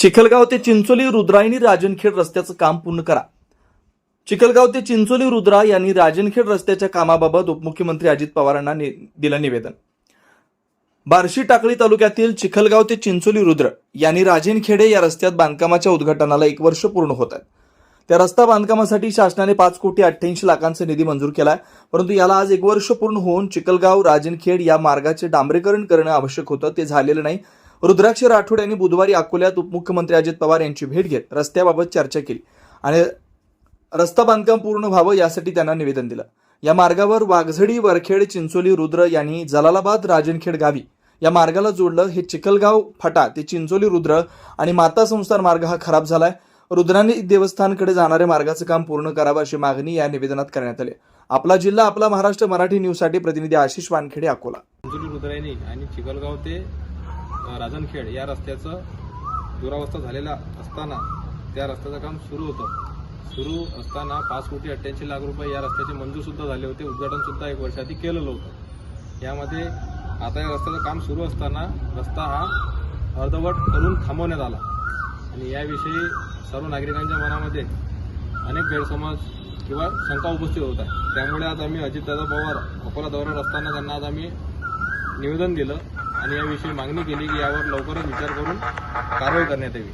चिखलगाव ते चिंचोली रुद्रायणी राजनखेड रस्त्याचं काम पूर्ण करा. चिखलगाव ते चिंचोली रुद्रा यांनी राजनखेड रस्त्याच्या कामाबाबत उपमुख्यमंत्री अजित पवारांना नि- दिलं निवेदन. बार्शी टाकळी तालुक्यातील चिखलगाव ते चिंचोली रुद्र यांनी राजनखेडे या रस्त्यात बांधकामाच्या उद्घाटनाला एक वर्ष पूर्ण होत आहे त्या रस्ता बांधकामासाठी शासनाने पाच कोटी अठ्ठ्याऐंशी लाखांचा निधी मंजूर केलाय. परंतु याला आज एक वर्ष पूर्ण होऊन चिखलगाव राजनखेड या मार्गाचे डांबरीकरण करणं आवश्यक होतं ते झालेलं नाही. रुद्राक्ष राठोड यांनी बुधवारी अकोल्यात उपमुख्यमंत्री अजित पवार यांची भेट घेत रस्त्याबाबत चर्चा केली आणि रस्ता बांधकाम पूर्ण व्हावं यासाठी त्यांना निवेदन दिलं. या मार्गावर वाघझडी वरखेड चिंचोली रुद्र यांनी जलालाबाद राजनखेड गावी या मार्गाला जोडलं. हे चिखलगाव फटा ते चिंचोली रुद्र आणि माता संस्थान मार्ग हा खराब झालाय. रुद्रांनी देवस्थानकडे जाणाऱ्या मार्गाचं काम पूर्ण करावं अशी मागणी या निवेदनात करण्यात आली. आपला जिल्हा आपला महाराष्ट्र मराठी न्यूजसाठी प्रतिनिधी आशिष वानखेडे अकोला. चिंचोली रुद्रायनी आणि चिखलगाव ते राजनखेड या रस्त्याचं दुरावस्था झालेला असताना त्या रस्त्याचं काम सुरू होतं. सुरू असताना पाच कोटी अठ्ठ्याऐंशी लाख रुपये या रस्त्याचे मंजूरसुद्धा झाले होते. उद्घाटनसुद्धा एक वर्षाआधी केलेलं होतं. यामध्ये आता या रस्त्याचं काम सुरू असताना रस्ता हा अर्धवट करून थांबवण्यात आला. आणि याविषयी सर्व नागरिकांच्या मनामध्ये अनेक गैरसमज किंवा शंका उपस्थित होत आहे त्यामुळे आज आम्ही अजितदादा पवार अकोला दौऱ्यावर असताना त्यांना आज आम्ही निवेदन दिलं. आणि याविषयी मागणी केली की यावर लवकरच विचार करून कारवाई करण्यात यावी.